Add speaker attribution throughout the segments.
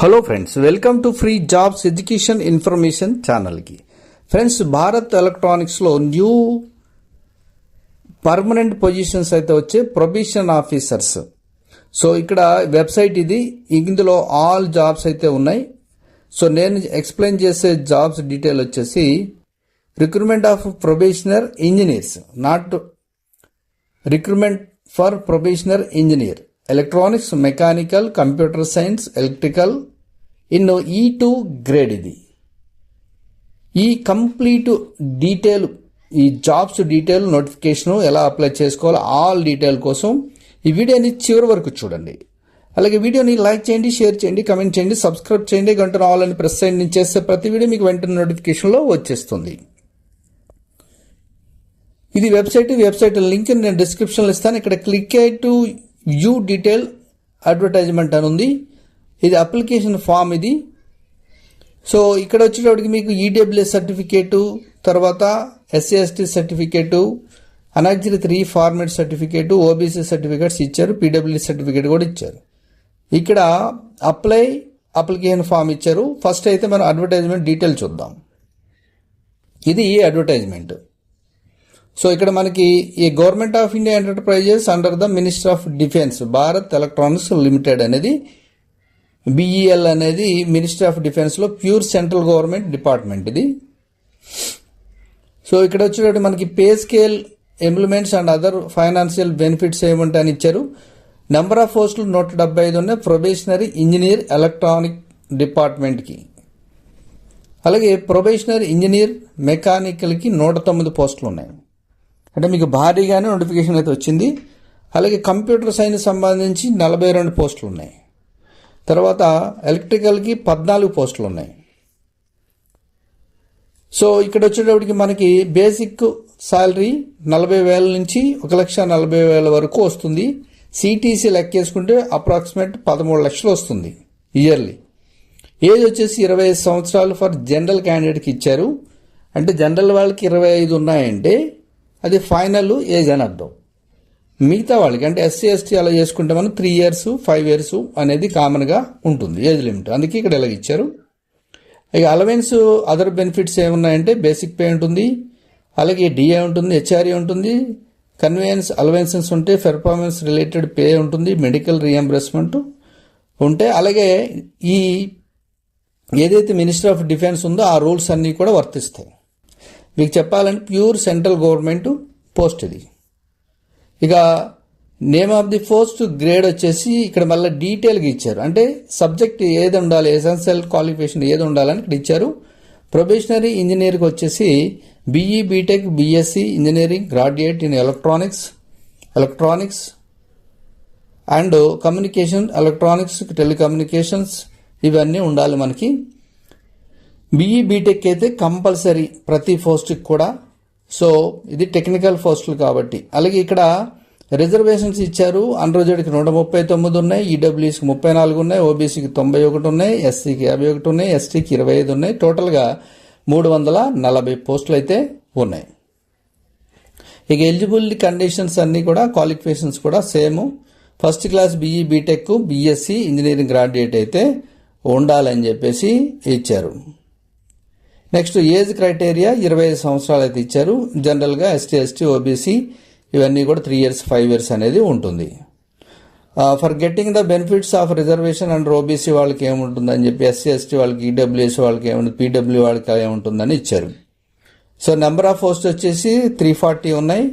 Speaker 1: Hello friends welcome to free jobs education information ఛానల్కి friends Bharat ఎలక్ట్రానిక్స్లో new permanent positions అయితే వచ్చే ప్రొబిషన్ ఆఫీసర్స్ సో ఇక్కడ వెబ్సైట్ ఇది. ఇందులో ఆల్ జాబ్స్ అయితే ఉన్నాయి. సో నేను ఎక్స్ప్లెయిన్ చేసే జాబ్స్ డీటెయిల్ వచ్చేసి recruitment of probationer engineers not recruitment for probationer engineer electronics mechanical computer science electrical in ఈ టూ గ్రేడ్ ఇది. ఈ కంప్లీట్ డీటెయిల్ ఈ జాబ్స్ డీటెయిల్ నోటిఫికేషన్ ఎలా అప్లై చేసుకోవాలో ఆల్ డీటెయిల్ కోసం ఈ వీడియోని చివరి వరకు చూడండి. అలాగే వీడియోని లైక్ చేయండి షేర్ చేయండి కమెంట్ చేయండి సబ్స్క్రైబ్ చేయండి గంట రావాలని ప్రెస్ చేయండి నేను చేసే ప్రతి వీడియో మీకు వెంటనే నోటిఫికేషన్లో వచ్చేస్తుంది. ఇది వెబ్సైట్ వెబ్సైట్ లింక్ నేను డిస్క్రిప్షన్లో ఇస్తాను. ఇక్కడ క్లిక్ అయ్యి యూ డీటెయిల్ అడ్వర్టైజ్మెంట్ అని ఉంది. ఇది అప్లికేషన్ ఫామ్ ఇది. సో ఇక్కడ వచ్చేటప్పటికి మీకు ఈడబ్ల్యూఎస్ సర్టిఫికేటు తర్వాత SC ST certificate annexure three format certificate OBC certificates ఇచ్చారు పీడబ్ల్యూ సర్టిఫికేట్ కూడా ఇచ్చారు. ఇక్కడ అప్లై అప్లికేషన్ ఫామ్ ఇచ్చారు. ఫస్ట్ అయితే మనం అడ్వర్టైజ్మెంట్ డీటెయిల్ చూద్దాం. ఇది అడ్వర్టైజ్మెంట్ సో ఇక్కడ మనకి ఈ government of India enterprises under the minister of defence Bharat electronics limited అనేది బిఈఎల్ అనేది మినిస్టర్ ఆఫ్ డిఫెన్స్లో ప్యూర్ సెంట్రల్ గవర్నమెంట్ డిపార్ట్మెంట్ ఇది. సో ఇక్కడ వచ్చేటప్పుడు మనకి pay scale emoluments and other financial benefits ఏముంటాయని ఇచ్చారు. నెంబర్ ఆఫ్ పోస్టులు నూట డెబ్బై ఐదు ఉన్నాయి. ప్రొబేషనరీ ఇంజనీర్ ఎలక్ట్రానిక్ డిపార్ట్మెంట్కి అలాగే ప్రొబేషనరీ ఇంజనీర్ మెకానికల్కి నూట తొమ్మిది పోస్టులు ఉన్నాయి. అంటే మీకు భారీగానే నోటిఫికేషన్ అయితే వచ్చింది. అలాగే కంప్యూటర్ సైన్స్ సంబంధించి నలభై రెండు పోస్టులు ఉన్నాయి. తర్వాత ఎలక్ట్రికల్కి పద్నాలుగు పోస్టులు ఉన్నాయి. సో ఇక్కడ వచ్చేటప్పటికి మనకి బేసిక్ శాలరీ నలభై వేల నుంచి ఒక లక్ష నలభై వేల వరకు వస్తుంది. సిటీసీ లెక్కేసుకుంటే అప్రాక్సిమేట్ పదమూడు లక్షలు వస్తుంది ఇయర్లీ ఏజ్ వచ్చేసి ఇరవై ఐదు సంవత్సరాలు ఫర్ జనరల్ క్యాండిడేట్కి ఇచ్చారు. అంటే జనరల్ వాళ్ళకి ఇరవై ఐదు ఉన్నాయంటే అది ఫైనల్ ఏజ్ అని అర్థం. మిగతా వాళ్ళకి అంటే ఎస్సీ ఎస్టీ అలా చేసుకుంటే మనం త్రీ ఇయర్స్ ఫైవ్ ఇయర్స్ అనేది కామన్గా ఉంటుంది ఏజ్ లిమిట్. అందుకే ఇక్కడ ఇలాగ ఇచ్చారు. ఇక అలవెన్స్ అదర్ బెనిఫిట్స్ ఏమున్నాయంటే బేసిక్ పే ఉంటుంది అలాగే డిఏ ఉంటుంది హెచ్ఆర్ఏ ఉంటుంది కన్వీనియన్స్ అలవెన్సెస్ ఉంటే పెర్ఫార్మెన్స్ రిలేటెడ్ పే ఉంటుంది మెడికల్ రీఎంబర్స్మెంట్ ఉంటే అలాగే ఈ ఏదైతే మినిస్టర్ ఆఫ్ డిఫెన్స్ ఉందో ఆ రూల్స్ అన్నీ కూడా వర్తిస్తాయి. మీకు చెప్పాలంటే ప్యూర్ సెంట్రల్ గవర్నమెంట్ పోస్ట్ ఇది. ఇక name of the post grade వచ్చేసి ఇక్కడ మళ్ళీ డీటెయిల్గా ఇచ్చారు. అంటే సబ్జెక్ట్ ఏది ఉండాలి ఎసెన్షియల్ క్వాలిఫికేషన్ ఏది ఉండాలని ఇక్కడ ఇచ్చారు. ప్రొబేషనరీ ఇంజనీర్కి వచ్చేసి BE B Tech B Sc engineering graduate in electronics electronics and communication electronics telecommunications ఇవన్నీ ఉండాలి మనకి. బీఈ బీటెక్ అయితే కంపల్సరీ ప్రతి పోస్ట్కి కూడా. సో ఇది టెక్నికల్ పోస్టులు కాబట్టి. అలాగే ఇక్కడ రిజర్వేషన్స్ ఇచ్చారు. అన్రోజెడ్కి నూట ముప్పై తొమ్మిది ఉన్నాయి. ఈడబ్ల్యూసీకి ముప్పై నాలుగు ఉన్నాయి. ఓబీసీకి తొంభై ఒకటి ఉన్నాయి. ఎస్సీకి యాభై ఒకటి ఉన్నాయి. ఎస్టీకి ఇరవై ఐదు ఉన్నాయి. టోటల్గా మూడు వందల నలభై పోస్టులు అయితే ఉన్నాయి. ఇక ఎలిజిబిలిటీ కండిషన్స్ అన్నీ కూడా క్వాలిఫికేషన్స్ కూడా same. First class BE B Tech B Sc engineering graduate అయితే ఉండాలని చెప్పేసి ఇచ్చారు. నెక్స్ట్ ఏజ్ క్రైటీరియా ఇరవై ఐదు సంవత్సరాలు అయితే ఇచ్చారు. జనరల్గా ఎస్టీ ఎస్టీ ఓబీసీ ఇవన్నీ కూడా త్రీ ఇయర్స్ ఫైవ్ ఇయర్స్ అనేది ఉంటుంది. For getting the benefits of reservation and OBC వాళ్ళకి ఏముంటుందని చెప్పి ఎస్సీ ఎస్టీ వాళ్ళకి ఈడబ్ల్యూఎస్ వాళ్ళకి ఏముంటుంది పీడబ్ల్యూ వాళ్ళకి ఏముంటుందని ఇచ్చారు. సో నెంబర్ ఆఫ్ పోస్ట్ వచ్చేసి త్రీ ఫార్టీ ఉన్నాయి.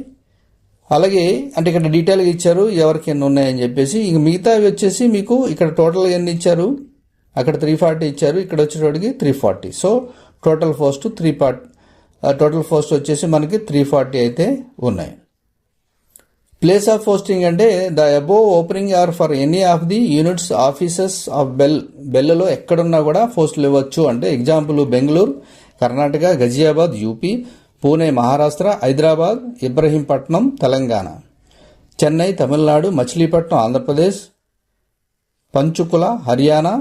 Speaker 1: అలాగే అంటే ఇక్కడ డీటెయిల్గా ఇచ్చారు ఎవరికి ఎన్ని ఉన్నాయని చెప్పేసి ఇంక మిగతావి వచ్చేసి మీకు ఇక్కడ టోటల్గా ఎన్ని ఇచ్చారు? అక్కడ త్రీ ఫార్టీ ఇచ్చారు ఇక్కడ వచ్చేటోడికి three forty so total post three part total post వచ్చేసి మనకి త్రీ ఫార్టీ అయితే ఉన్నాయి. ప్లేస్ ఆఫ్ పోస్టింగ్ అంటే the above opening are for any of the units offices of BEL బెల్లలో ఎక్కడున్నా కూడా పోస్టులు ఇవ్వచ్చు. అంటే ఎగ్జాంపుల్ బెంగళూరు కర్ణాటక గజియాబాద్ యూపీ పూణే మహారాష్ట్ర హైదరాబాద్ ఇబ్రహీంపట్నం తెలంగాణ. చెన్నై తమిళనాడు మచిలీపట్నం ఆంధ్రప్రదేశ్ పంచుకుల హర్యానా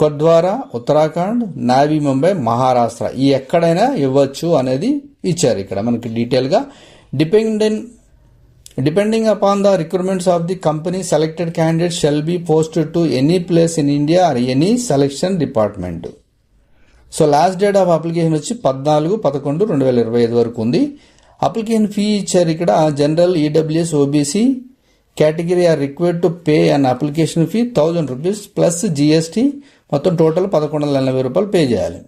Speaker 1: కొద్వారా ఉత్తరాఖండ్ నావీ ముంబై మహారాష్ట్ర. ఈ ఎక్కడైనా ఇవ్వచ్చు అనేది ఇచ్చారు ఇక్కడ. మనకి డీటెయిల్గా dependent depending upon the recruitments of the company selected candidate shall be posted to any place in India or any selection department so last date of application వచ్చి పద్నాలుగు పదకొండు రెండు వేల ఇరవై ఐదు వరకు ఉంది. అప్లికేషన్ ఫీ ఇచ్చారు ఇక్కడ. General EWS OBC category are required to pay and application fee thousand rupees plus GST మొత్తం టోటల్ పదకొండు వందల ఎనభై రూపాయలు పే చేయాలి.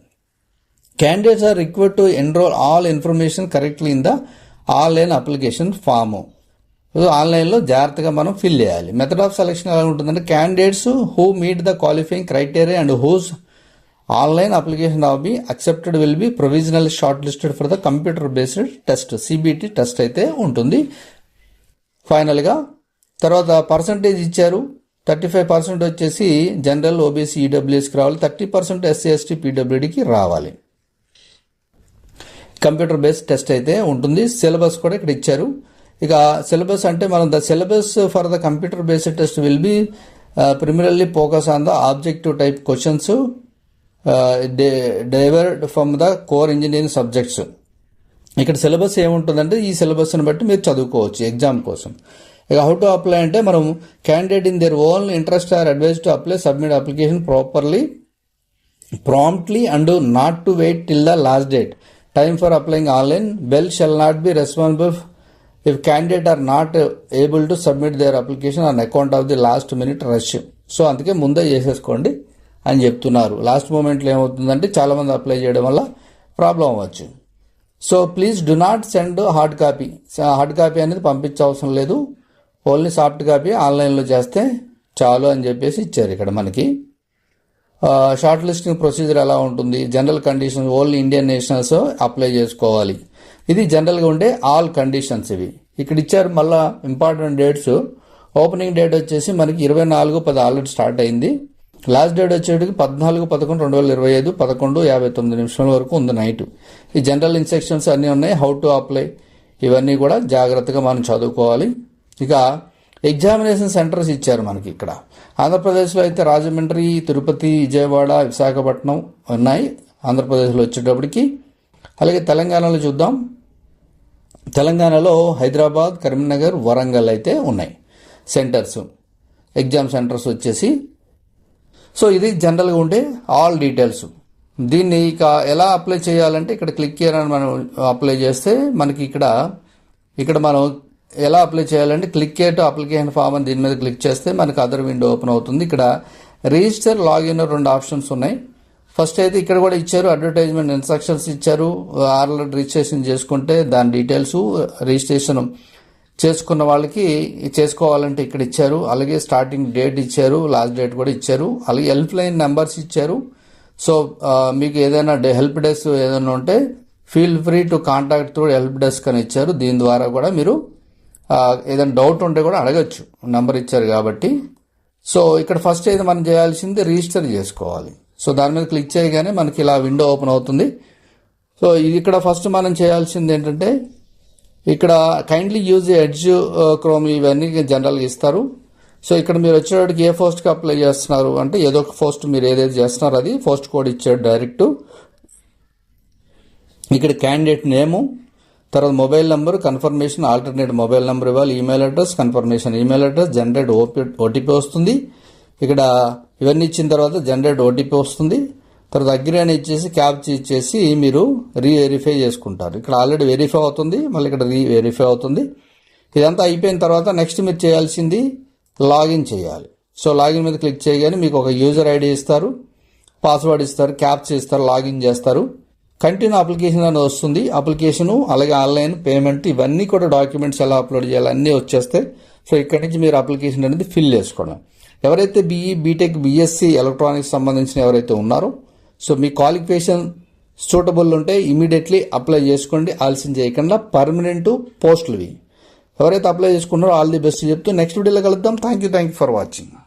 Speaker 1: Candidates are required to enrol all information correctly in the online application form ఆన్లైన్లో జాగ్రత్తగా మనం ఫిల్ చేయాలి. మెథడ్ ఆఫ్ సెలెక్షన్ ఎలా ఉంటుందంటే candidates who meet the qualifying criteria and whose online application of be accepted will be provisional short listed for the computer based test CBT test అయితే ఉంటుంది. ఫైనల్గా తర్వాత పర్సంటేజ్ ఇచ్చారు. థర్టీ ఫైవ్ పర్సెంట్ వచ్చేసి general OBC ఈడబ్ల్యూఎస్కి రావాలి. Thirty percent SC ST పీడబ్ల్యూడికి రావాలి. కంప్యూటర్ బేస్డ్ టెస్ట్ అయితే ఉంటుంది. సిలబస్ కూడా ఇక్కడ ఇచ్చారు. ఇక సిలబస్ అంటే మనం the syllabus for the computer based test will be primarily focus on the objective type questions derived from the core engineering subjects ఇక్కడ సిలబస్ ఏముంటుందంటే ఈ సిలబస్ని బట్టి మీరు చదువుకోవచ్చు ఎగ్జామ్ కోసం. ఇక హౌ టు అప్లై అంటే మనం candidate in their own interest are advise to apply submit application properly promptly and not to wait till the last date time for applying online BEL shall not be responsible if candidate are not able to submit their application on account of the last minute rush so అందుకే ముందే చేసేసుకోండి అని చెప్తున్నారు. Last మూమెంట్లో ఏమవుతుందంటే చాలామంది apply చేయడం వల్ల ప్రాబ్లం అవ్వచ్చు. So please do not send hard copy hard copy అనేది పంపించవసరం లేదు. ఓన్లీ సాఫ్ట్ కాపీ ఆన్లైన్లో చేస్తే చాలు అని చెప్పేసి ఇచ్చారు ఇక్కడ మనకి. షార్ట్ లిస్టింగ్ ప్రొసీజర్ ఎలా ఉంటుంది? General conditions only Indian nationals apply చేసుకోవాలి. ఇది జనరల్గా ఉండే ఆల్ కండిషన్స్ ఇవి. ఇక్కడ ఇచ్చారు మళ్ళా ఇంపార్టెంట్ డేట్స్. ఓపెనింగ్ డేట్ వచ్చేసి మనకి ఇరవై నాలుగు పది ఆల్రెడీ స్టార్ట్ అయింది. లాస్ట్ డేట్ వచ్చేటికి పద్నాలుగు పదకొండు రెండు వేల ఇరవై ఐదు పదకొండు యాభై తొమ్మిది నిమిషాల వరకు ఉంది నైట్. ఈ జనరల్ ఇన్స్ట్రక్షన్స్ అన్నీ ఉన్నాయి. హౌ టు అప్లై ఇవన్నీ కూడా జాగ్రత్తగా మనం చదువుకోవాలి. ఇక ఎగ్జామినేషన్ సెంటర్స్ ఇచ్చారు మనకి ఇక్కడ. ఆంధ్రప్రదేశ్లో అయితే రాజమండ్రి తిరుపతి విజయవాడ విశాఖపట్నం ఉన్నాయి. ఆంధ్రప్రదేశ్లో వచ్చేటప్పటికి. అలాగే తెలంగాణలో చూద్దాం. తెలంగాణలో హైదరాబాద్ కరీంనగర్ వరంగల్ అయితే ఉన్నాయి సెంటర్స్. ఎగ్జామ్ సెంటర్స్ వచ్చేసి. సో ఇది జనరల్గా ఉండే ఆల్ డీటెయిల్స్. దీన్ని ఇక ఎలా అప్లై చేయాలంటే ఇక్కడ క్లిక్ చేయాలని మనం అప్లై చేస్తే మనకి ఇక్కడ ఇక్కడ మనం ఎలా అప్లై చేయాలంటే క్లిక్ చేయటం అప్లికేషన్ ఫామ్ అని దీని మీద క్లిక్ చేస్తే మనకు అదర్ విండో ఓపెన్ అవుతుంది. ఇక్కడ రిజిస్టర్ లాగిన్ రెండు ఆప్షన్స్ ఉన్నాయి. ఫస్ట్ అయితే ఇక్కడ కూడా ఇచ్చారు అడ్వర్టైజ్మెంట్ ఇన్స్ట్రక్షన్స్ ఇచ్చారు ఆర్ఎల్ రిజిస్ట్రేషన్ చేసుకుంటే దాని డీటెయిల్స్ రిజిస్ట్రేషన్ చేసుకున్న వాళ్ళకి చేసుకోవాలంటే ఇక్కడ ఇచ్చారు. అలాగే స్టార్టింగ్ డేట్ ఇచ్చారు లాస్ట్ డేట్ కూడా ఇచ్చారు. అలాగే హెల్ప్ లైన్ నెంబర్స్ ఇచ్చారు సో uh, మీకు ఏదైనా డే- హెల్ప్ డెస్క్ ఏదైనా ఉంటే feel free to contact through help desk అని ఇచ్చారు. దీని ద్వారా కూడా మీరు ఏదైనా డౌట్ ఉంటే కూడా అడగచ్చు. నంబర్ ఇచ్చారు కాబట్టి. సో ఇక్కడ ఫస్ట్ అయితే మనం చేయాల్సింది రిజిస్టర్ చేసుకోవాలి. సో దాని మీద క్లిక్ చేయగానే మనకి ఇలా విండో ఓపెన్ అవుతుంది. సో ఇక్కడ ఫస్ట్ మనం చేయాల్సింది ఏంటంటే ఇక్కడ కైండ్లీ యూజ్ ఎడ్జ్ క్రోమ్ ఇవన్నీ జనరల్గా ఇస్తారు. సో ఇక్కడ మీరు వచ్చేవాడికి ఏ పోస్ట్కి అప్లై చేస్తున్నారు అంటే ఏదో ఒక పోస్ట్ మీరు ఏదైతే చేస్తున్నారో అది పోస్ట్ కోడ్ ఇచ్చాడు డైరెక్ట్ ఇక్కడ క్యాండిడేట్ నేము తర్వాత mobile number confirmation alternate mobile number ఇవ్వాలి email address confirmation email address generate OP OTP వస్తుంది. ఇక్కడ ఇవన్నీ ఇచ్చిన తర్వాత జనరేట్ ఓటీపీ వస్తుంది. తర్వాత అగ్రి అని ఇచ్చేసి క్యాప్చ్ ఇచ్చేసి మీరు రీ వెరిఫై చేసుకుంటారు. ఇక్కడ ఆల్రెడీ వెరిఫై అవుతుంది. మళ్ళీ ఇక్కడ రీ వెరిఫై అవుతుంది. ఇదంతా అయిపోయిన తర్వాత నెక్స్ట్ మీరు చేయాల్సింది లాగిన్ చేయాలి. సో లాగిన్ మీద క్లిక్ చేయగానే మీకు ఒక యూజర్ ఐడి ఇస్తారు. పాస్వర్డ్ ఇస్తారు క్యాప్చ్ ఇస్తారు లాగిన్ చేస్తారు. కంటిన్యూ అప్లికేషన్ అని వస్తుంది. అప్లికేషను అలాగే ఆన్లైన్ పేమెంట్ ఇవన్నీ కూడా డాక్యుమెంట్స్ ఎలా అప్లోడ్ చేయాలి అన్నీ వచ్చేస్తాయి. సో ఇక్కడి నుంచి మీరు అప్లికేషన్ అనేది ఫిల్ చేసుకోవడం ఎవరైతే బీఈ బీటెక్ బీఎస్సీ ఎలక్ట్రానిక్స్ సంబంధించిన ఎవరైతే ఉన్నారో సో మీ క్వాలిఫికేషన్ సూటబుల్ ఉంటే ఇమీడియట్లీ అప్లై చేసుకోండి. ఆలస్యం చేయకుండా పర్మనెంట్ పోస్టులు ఎవరైతే అప్లై చేసుకున్నారో ఆల్ ది బెస్ట్ చెప్తూ నెక్స్ట్ వీడియోలో కలుద్దాం. Thank you thank you for watching